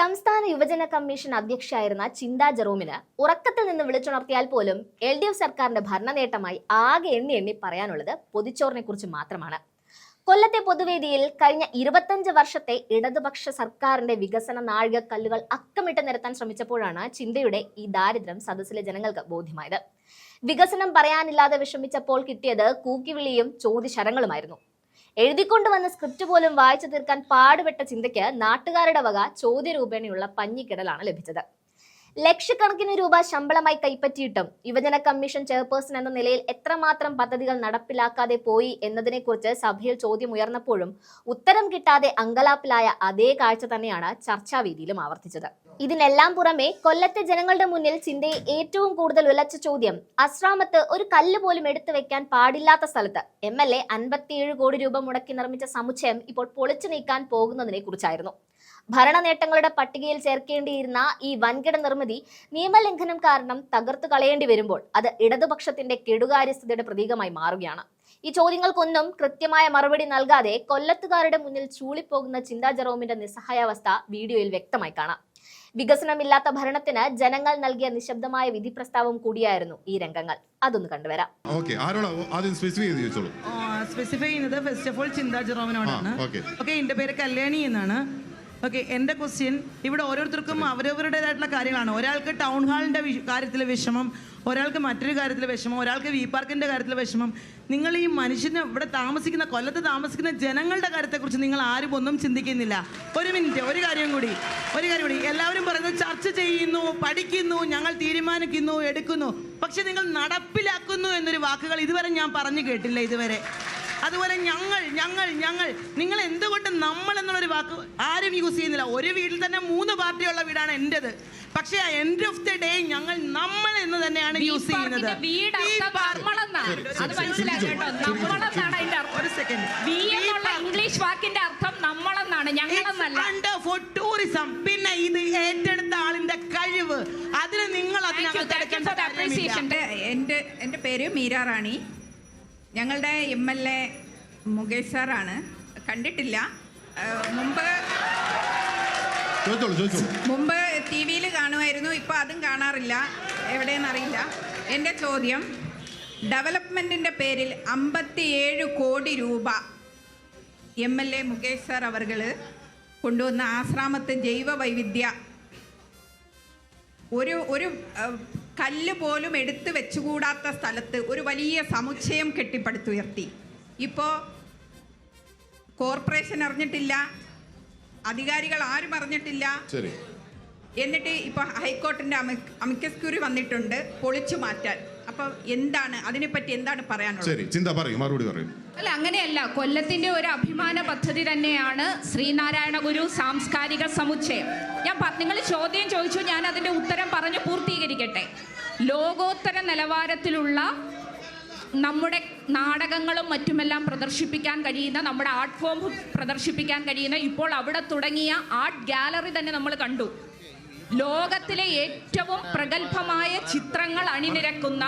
സംസ്ഥാന യുവജന കമ്മീഷൻ അധ്യക്ഷയായിരുന്ന ചിന്താ ജെറോമിന് ഉറക്കത്തിൽ നിന്ന് വിളിച്ചുണർത്തിയാൽ പോലും എൽ ഡി എഫ് സർക്കാരിന്റെ ഭരണ നേട്ടമായി ആകെ എണ്ണി എണ്ണി പറയാനുള്ളത് പൊതിച്ചോറിനെ കുറിച്ച് മാത്രമാണ്. കൊല്ലത്തെ പൊതുവേദിയിൽ കഴിഞ്ഞ ഇരുപത്തഞ്ച് വർഷത്തെ ഇടതുപക്ഷ സർക്കാരിന്റെ വികസന നാഴികക്കല്ലുകൾ അക്കമിട്ട് നിരത്താൻ ശ്രമിച്ചപ്പോഴാണ് ചിന്തയുടെ ഈ ദാരിദ്ര്യം സദസ്സിലെ ജനങ്ങൾക്ക് ബോധ്യമായത്. വികസനം പറയാനില്ലാതെ വിഷമിച്ചപ്പോൾ കിട്ടിയത് കൂക്കിവിളിയും ചോദ്യശരങ്ങളുമായിരുന്നു. എഴുതിക്കൊണ്ടുവന്ന സ്ക്രിപ്റ്റ് പോലും വായിച്ചു തീർക്കാൻ പാടുപെട്ട ചിന്തയ്ക്ക് നാട്ടുകാരുടെ വക ചോദ്യരൂപേണയുള്ള പഞ്ഞിക്കിടലാണ് ലഭിച്ചത്. ലക്ഷക്കണക്കിന് രൂപ ശമ്പളമായി കൈപ്പറ്റിയിട്ടും യുവജന കമ്മീഷൻ ചെയർപേഴ്സൺ എന്ന നിലയിൽ എത്രമാത്രം പദ്ധതികൾ നടപ്പിലാക്കാതെ പോയി എന്നതിനെക്കുറിച്ച് സഭയിൽ ചോദ്യം ഉയർന്നപ്പോഴും ഉത്തരം കിട്ടാതെ അങ്കലാപ്പിലായ അതേ കാഴ്ച തന്നെയാണ് ചർച്ചാവേദിയിലും ആവർത്തിച്ചത്. ഇതിനെല്ലാം പുറമെ കൊല്ലത്തെ ജനങ്ങളുടെ മുന്നിൽ ചിന്തയെ ഏറ്റവും കൂടുതൽ ഉലച്ച ചോദ്യം അശ്രാമത്ത് ഒരു കല്ല് പോലും എടുത്തു വെക്കാൻ പാടില്ലാത്ത സ്ഥലത്ത് എം എൽ എ അൻപത്തിയേഴ് കോടി രൂപ മുടക്കി നിർമ്മിച്ച സമുച്ചയം ഇപ്പോൾ പൊളിച്ചു നീക്കാൻ പോകുന്നതിനെ കുറിച്ചായിരുന്നു ഭരണ നേട്ടങ്ങളുടെ പട്ടികയിൽ ചേർക്കേണ്ടിയിരുന്ന ഈ വൻകിട നിർമ്മിതി നിയമലംഘനം കാരണം തകർത്തു കളയേണ്ടി വരുമ്പോൾ അത് ഇടതുപക്ഷത്തിന്റെ കെടുകാര്യസ്ഥതയുടെ പ്രതീകമായി മാറുകയാണ്. ഈ ചോദ്യങ്ങൾക്കൊന്നും കൃത്യമായ മറുപടി നൽകാതെ കൊല്ലത്തുകാരുടെ മുന്നിൽ ചൂളിപ്പോകുന്ന ചിന്താ ജെറോമിന്റെ നിസ്സഹായാവസ്ഥ വീഡിയോയിൽ വ്യക്തമായി കാണാം. വികസനമില്ലാത്ത ഭരണത്തിന് ജനങ്ങൾ നൽകിയ നിശബ്ദമായ വിധി പ്രസ്താവം കൂടിയായിരുന്നു ഈ രംഗങ്ങൾ. അതൊന്ന് കണ്ടുവരാം. ഓക്കെ ആരോടാ ആദ്യം സ്പെസിഫൈ ചെയ്ത് ചോദിച്ചോളൂ. സ്പെസിഫൈ ചെയ്യുന്നത് ഫസ്റ്റ് ഓഫ് ഓൾ ചിന്താ ജെറോമിനോടാണ്. എന്റെ. ഓക്കെ. പേര് കല്യാണി എന്നാണ്. ഓക്കെ എന്റെ ക്വസ്റ്റ്യൻ ഇവിടെ ഓരോരുത്തർക്കും അവരവരുടേതായിട്ടുള്ള കാര്യങ്ങളാണ്. ഒരാൾക്ക് ടൗൺ ഹാളിന്റെ കാര്യത്തിൽ വിഷമം ഒരാൾക്ക് മറ്റൊരു കാര്യത്തിൽ വിഷമം ഒരാൾക്ക് വി പാർക്കിന്റെ കാര്യത്തിൽ വിഷമം. നിങ്ങൾ ഈ മനുഷ്യന് ഇവിടെ താമസിക്കുന്ന കൊല്ലത്ത് താമസിക്കുന്ന ജനങ്ങളുടെ കാര്യത്തെക്കുറിച്ച് നിങ്ങൾ ആരും ഒന്നും ചിന്തിക്കുന്നില്ല. ഒരു മിനിറ്റ് ഒരു കാര്യം കൂടി ഒരു കാര്യം കൂടി. എല്ലാവരും പറയുന്നത് ചർച്ച ചെയ്യുന്നു പഠിക്കുന്നു ഞങ്ങൾ തീരുമാനിക്കുന്നു എടുക്കുന്നു. പക്ഷെ നിങ്ങൾ നടപ്പിലാക്കുന്നു എന്നൊരു വാക്കുകൾ ഇതുവരെ ഞാൻ പറഞ്ഞു കേട്ടില്ല ഇതുവരെ. അതുപോലെ ഞങ്ങൾ ഞങ്ങൾ ഞങ്ങൾ. നിങ്ങൾ എന്തുകൊണ്ട് നമ്മൾ എന്നുള്ളൊരു വാക്ക് ആരും യൂസ് ചെയ്യുന്നില്ല. ഒരു വീട്ടിൽ തന്നെ മൂന്ന് പാർട്ടിയുള്ള വീടാണ് എന്റെത് പക്ഷേ എൻഡ് ഓഫ് ദി ഡേ ഞങ്ങൾ നമ്മൾ എന്ന് തന്നെയാണ് യൂസ് ചെയ്യുന്നത്. ഒരു സെക്കൻഡ് വി എന്നുള്ള ഇംഗ്ലീഷ് വാക്കിന്റെ അർത്ഥം നമ്മളെന്നാണ് ഞങ്ങളെന്നല്ല. അണ്ടർ ഫോർ ടൂറിസം പിന്നെ ഇത് ഏറ്റെടുത്ത ആളിന്റെ കഴിവ്. അതിന് നിങ്ങൾ അതിനകത്ത് എന്റെ എന്റെ പേര് മീര റാണി ഞങ്ങളുടെ എം എൽ എ മുകേഷ് സാറാണ്. കണ്ടിട്ടില്ല. മുമ്പ് മുമ്പ് ടി വിയിൽ കാണുമായിരുന്നു. ഇപ്പോൾ അതും കാണാറില്ല. എവിടെയെന്നറിയില്ല. എന്റെ ചോദ്യം ഡെവലപ്മെന്റിന്റെ പേരിൽ അമ്പത്തിയേഴ് കോടി രൂപ M L A Mukesh sir അവർ കൊണ്ടുവന്ന ആശ്രാമത്തെ ജൈവ വൈവിധ്യ ഒരു ഒരു കല്ല് പോലും എടുത്ത് വെച്ചുകൂടാത്ത സ്ഥലത്ത് ഒരു വലിയ സമുച്ചയം കെട്ടിപ്പടുത്തുയർത്തി. ഇപ്പോൾ കോർപ്പറേഷൻ അറിഞ്ഞിട്ടില്ല അധികാരികൾ ആരും അറിഞ്ഞിട്ടില്ല. എന്നിട്ട് ഇപ്പോൾ ഹൈക്കോർട്ടിന്റെ അമിക്കസ് ക്യൂറി വന്നിട്ടുണ്ട് പൊളിച്ചു മാറ്റാൻ. അപ്പോൾ എന്താണ് അതിനെപ്പറ്റി എന്താണ് പറയാനുള്ളത്? ശരി ചിന്ത പറയും മറുപടി പറയും. അല്ല അങ്ങനെയല്ല കൊല്ലത്തിന്റെ ഒരു അഭിമാന പദ്ധതി തന്നെയാണ് ശ്രീനാരായണ ഗുരു സാംസ്കാരിക സമുച്ചയം. ഞാൻ നിങ്ങൾ ചോദ്യം ചോദിച്ചു ഞാൻ അതിന്റെ ഉത്തരം പറഞ്ഞു പൂർത്തീകരിക്കട്ടെ. ലോകോത്തര നിലവാരത്തിലുള്ള നമ്മുടെ നാടകങ്ങളും മറ്റുമെല്ലാം പ്രദർശിപ്പിക്കാൻ കഴിയുന്ന നമ്മുടെ ആർട്ട് ഫോം പ്രദർശിപ്പിക്കാൻ കഴിയുന്ന ഇപ്പോൾ അവിടെ തുടങ്ങിയ ആർട്ട് ഗാലറി തന്നെ നമ്മൾ കണ്ടു. ലോകത്തിലെ ഏറ്റവും പ്രഗത്ഭമായ ചിത്രങ്ങൾ അണിനിരക്കുന്ന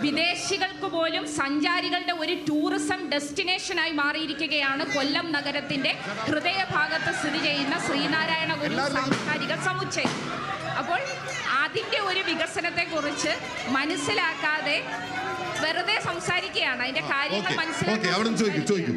വിദേശികൾക്ക് പോലും സഞ്ചാരികളുടെ ഒരു ടൂറിസം ഡെസ്റ്റിനേഷനായി മാറിയിരിക്കുകയാണ് കൊല്ലം നഗരത്തിന്റെ ഹൃദയഭാഗത്ത് സ്ഥിതി ചെയ്യുന്ന ശ്രീനാരായണ ഗുരു സാംസ്കാരിക സമുച്ചയം. അപ്പോൾ അതിന്റെ ഒരു വികസനത്തെക്കുറിച്ച് മനസ്സിലാക്കാതെ വെറുതെ സംസാരിക്കുകയാണ്. അതിന്റെ കാര്യങ്ങൾ മനസ്സിലാക്കി